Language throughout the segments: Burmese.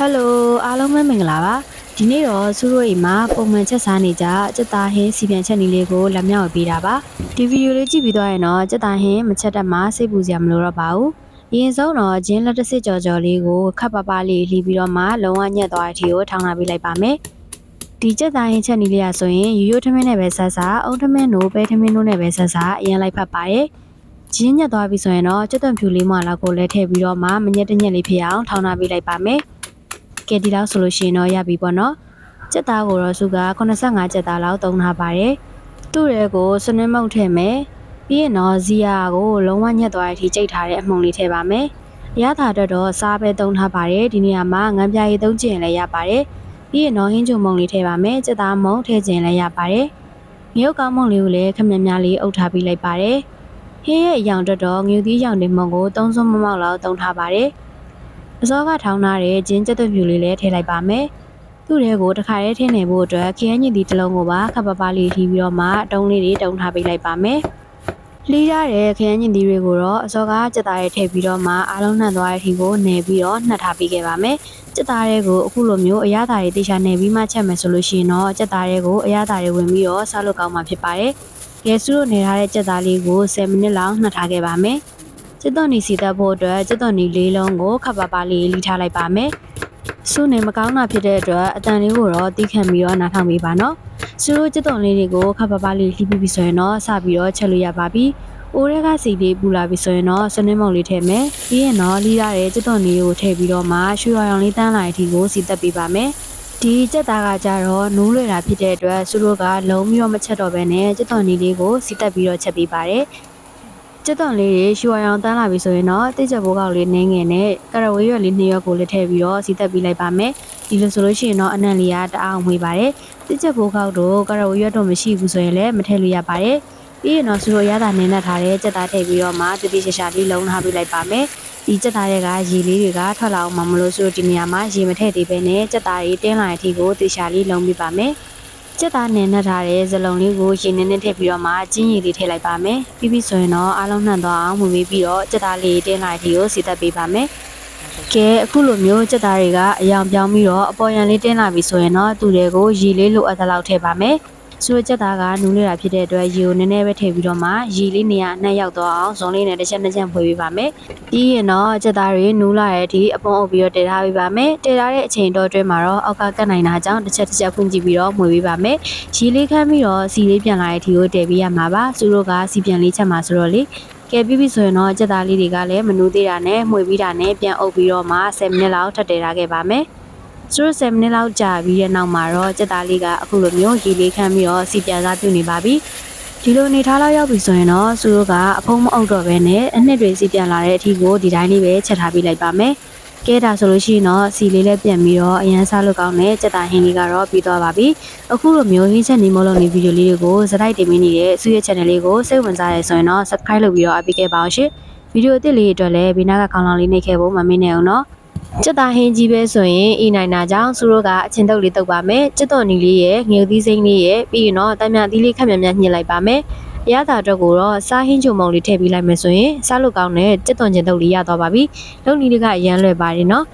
ဟယ်လိုအားလုံးပဲမင်္ဂလာပါဒီနေ့တော့စူရိုအိမ်မှာပုံမှန်ချက်စားနေကြစက်သားဟင်းစီပြန်ချက်နီလေးကိုလက်မြောက်ပေးတာပါဒီဗီဒီယိုလေးကြည့်ပြီးသွားရင်တော့စက်သားဟင်းမချက်တတ်မှစိတ်ပူစရာမလိုတော့ပါဘူးအရင်ဆုံးတော့ဂျင်းလက်တစ်စစ်ကြော်ကြော်လေးကိုခပ်ပါပါလေးလှီးပြီးတော့မှလုံးဝညက်သွားတဲ့အထိကိုထောင်းလာပေးလိုက်ပါမယ်ဒီစက်သားဟင်းချက်နီလေးရဆိုရင်ရိုးရိုးထမင်းနဲ့ပဲဆက်စားအုံထမင်းတို့ပဲထမင်းတို့နဲ့ပဲဆက်စားအရင်လိုက်ဖတ်ပါတယ်ဂျင်းညက်သွားပြီဆိုရင်တော့ကြက်သွန်ဖြူလေးမလောက်ကိုလည်းထည့်ပြီးတော့မှမညက်တညက်လေးဖြစ်အောင်ထောင်းလာပေးလိုက်ပါမယ် ကဲဒီလောက်ဆိုလို့ရှိရင်တော့ရပြီပေါ့နော်စက်သားကိုတော့စုက85စက်သားလောက်သုံးထားပါတယ်သူ့ရဲကိုစနင်းမုတ်ထည့်မယ်ပြီးရင်တော့ဇီယာကိုလုံးဝညက်သွားတဲ့အထိကြိတ်ထားတဲ့အမှုန်လေးထည့်ပါမယ်အရသာအတွက်တော့စားပဲသုံးထားပါတယ်ဒီနေရာမှာငန်းပြားရည်သုံးကျင်လည်းရပါတယ်ပြီးရင်တော့ဟင်းချုံမုံလေးထည့်ပါမယ်စက်သားမုံထည့်ကျင်လည်းရပါတယ်မြုပ်ကောင်းမုံလေးကိုလည်းခမများလေးအုပ်ထားပြီးလိုက်ပါတယ်ဟင်းရဲ့အယောင်အတွက်တော့ငြူသီးရောင်တင်မုံကိုသုံးစုံမမောက်လောက်သုံးထားပါတယ် အစောကထောင်းထားတဲ့ဂျင်းကျက်သွပြူလေးလည်းထည့်လိုက်ပါမယ်။သူ့ထဲကိုတစ်ခါတည်းထည့်နေဖို့အတွက်ခရမ်းညင်ဒီတစ်လုံးကိုပါခပ်ပပလေးထီးပြီးတော့မှတုံးလေးတွေတုံးထားပေးလိုက်ပါမယ်။လှီးရတဲ့ခရမ်းညင်ဒီတွေကိုတော့အစောကစက်သားရဲ့ထည့်ပြီးတော့မှအားလုံးနှံ့သွားတဲ့အထိကိုနယ်ပြီးတော့နှက်ထားပေးခဲ့ပါမယ်။စက်သားတွေကိုအခုလိုမျိုးအရသာတွေတေချာနယ်ပြီးမှချက်မယ်ဆိုလို့ရှိရင်တော့စက်သားတွေကိုအရသာတွေဝင်ပြီးတော့စားလို့ကောင်းမှာဖြစ်ပါတယ်။ကဲစုလို့နေထားတဲ့စက်သားလေးကို10မိနစ်လောက်နှက်ထားခဲ့ပါမယ်။ စစ်တော်နီစီတက်ဖို့အတွက်စစ်တော်နီလေးလုံးကိုခပ်ပါပါလေးလိထားလိုက်ပါမယ်။စုနေမကောင်းတာဖြစ်တဲ့အတွက်အတန်လေးကိုတော့တီးခံပြီးတော့နားထောင်ပေးပါနော်။စုတို့စစ်တော်လေးတွေကိုခပ်ပါပါလေးလှီးပြီးပြီဆိုရင်တော့စပြီးတော့ချက်လို့ရပါပြီ။အိုးရဲကစီလေးပူလာပြီဆိုရင်တော့စနင်းမုံလေးထည့်မယ်။ပြီးရင်တော့လိရတဲ့စစ်တော်နီကိုထည့်ပြီးတော့မှရွှေရောင်လေးတန်းလာတဲ့အထိကိုစီတက်ပေးပါမယ်။ဒီကြက်သားကကြတော့နိုးလွယ်တာဖြစ်တဲ့အတွက်စုတို့ကလုံးပြီးတော့မချက်တော့ဘဲနဲ့ကြက်တော်နီလေးကိုစီတက်ပြီးတော့ချက်ပေးပါတယ်။ ကြက်သွန်လေးတွေရှူအောင်အောင်တန်းလာပြီဆိုရင်တော့တိကျဘိုးကောက်လေးနင်းငယ်နဲ့ကရဝေးရွက်လေးနှစ်ရွက်ကိုလည်းထည့်ပြီးတော့စီတက်ပြီးလိုက်ပါမယ်ဒီလိုဆိုလို့ရှိရင်တော့အနံ့လေးကတအားမွေးပါတယ်တိကျဘိုးကောက်တို့ကရဝေးရွက်တို့မရှိဘူးဆိုရင်လည်းမထည့်လို့ရပါတယ်ပြီးရင်တော့ဆူရိုရတာနင်းနဲ့ထားတဲ့ကြက်သားထည့်ပြီးတော့မှတတိရှာရှာလေးလုံးထားပြီးလိုက်ပါမယ်ဒီကြက်သားရဲ့ကရေလေးတွေကထွက်လာအောင်မမလို့ဆိုတော့ဒီနေရာမှာရေမထည့်သေးဘဲနဲ့ကြက်သားတွေတင်းလာတဲ့အထိကိုတေချာလေးလုံးပြပါမယ် ကျက်သားနင်းနှက်ထားတဲ့ဇလုံးလေးကိုရေနည်းနည်းထည့်ပြီးတော့မှကျင်းရည်လေးထည့်လိုက်ပါမယ်။ပြီးပြီဆိုရင်တော့အားလုံးနှံသွားအောင်ဝင်ပြီးတော့ကျက်သားလေးတင်းလိုက်ဒီကိုစီသက်ပေးပါမယ်။ကဲအခုလိုမျိုးကျက်သားတွေကအယောင်ပြောင်းပြီးတော့အပေါ်ရန်လေးတင်းလာပြီဆိုရင်တော့သူတွေကိုရေလေးလိုအပ်သလောက်ထည့်ပါမယ်။ ဆိုတော့ကျက်သားကနူးနေတာဖြစ်တဲ့အတွက်ရေကိုနည်းနည်းပဲထည့်ပြီးတော့မှရေလေးနေရာအနှက်ရောက်သွားအောင်ဇုံလေးနဲ့တစ်ချက်တစ်ချက်ဖွေပေးပါမယ်။ပြီးရင်တော့ကျက်သားတွေနူးလာတဲ့အထိအပုံအုပ်ပြီးတော့တည်ထားပေးပါမယ်။တည်ထားတဲ့အချိန်တော့အတွင်းမှာတော့အောက်ကကတ်နိုင်တာကြောင့်တစ်ချက်တစ်ချက်ဖွင့်ကြည့်ပြီးတော့မှွေပေးပါမယ်။ရေလေးခမ်းပြီးတော့စီလေးပြန်လာတဲ့အထိကိုတည်ပေးရမှာပါ။သူတို့ကစီပြန်လေးချက်မှာဆိုတော့လေကဲပြီးပြီဆိုရင်တော့ကြက်သားလေးတွေကလည်းမနူးသေးတာနဲ့မှွေပြီးတာနဲ့ပြန်အုပ်ပြီးတော့မှ10မိနစ်လောက်ထပ်တည်ထားခဲ့ပါမယ်။ ဆိုတော့7မိနစ်လောက်ကြာပြီးတဲ့နောက်မှာတော့ကြက်သားလေးကအခုလိုမျိုးရေလေးခမ်းပြီးတော့စီပြန်စားပြုနေပါပြီ။ဒီလိုနေထားလောက်ရောက်ပြီဆိုရင်တော့သူတို့ကအဖုံးမအုပ်တော့ဘဲနဲ့အနှစ်တွေစီပြန်လာတဲ့အထိကိုဒီတိုင်းလေးပဲချက်ထားပေးလိုက်ပါမယ်။ကဲဒါဆိုလို့ရှိရင်တော့စီလေးလည်းပြန်ပြီးတော့အရန်စားလို့ကောင်းတဲ့ကြက်သားဟင်းလေးကတော့ပြီးသွားပါပြီ။အခုလိုမျိုးဟင်းချက်နေမလို့နေဗီဒီယိုလေးတွေကိုစတိုက်တင်ပေးနေတဲ့ဆူရဲ့ channel လေးကိုစိတ်ဝင်စားရဆိုရင်တော့ subscribe လုပ်ပြီးတော့အပိခဲ့ပါအောင်ရှင်။ဗီဒီယိုအသစ်လေးတွေအတွက်လည်းဘေးနားကခေါင်းလောင်လေးနှိပ်ခဲ့ဖို့မမေ့နဲ့အောင်နော်။ ကြက်သားဟင်းကြီးပဲဆိုရင်အီနိုင်တာကြောင့်သူတို့ကအချင်းတုပ်လေးတုပ်ပါမယ်ကြက်တော်နီလေးရဲ့ငြုပ်သီးစိမ့်လေးရဲ့ပြီးရင်တော့တမ်းမြသီးလေးခက်မြမြညှစ်လိုက်ပါမယ်အရသာအတွက်ကိုတော့စားဟင်းချုံမုံလေးထည့်ပေးလိုက်မယ်ဆိုရင်စားလို့ကောင်းတဲ့ကြက်သွန်ကျင်တုပ်လေးရသွားပါပြီလုံနီလေးကအရန်လွယ်ပါတယ်နော်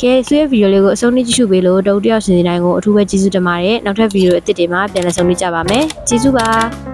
ကဲဆွေးဗီဒီယိုလေးကိုအဆုံးထိကြည့်ရှုပေးလို့တုံတယောက်စီတိုင်းကိုအထူးပဲကျေးဇူးတင်ပါတယ်နောက်ထပ်ဗီဒီယိုအသစ်တွေမှာပြန်လည်ဆုံတွေ့ကြပါမယ်ကျေးဇူးပါ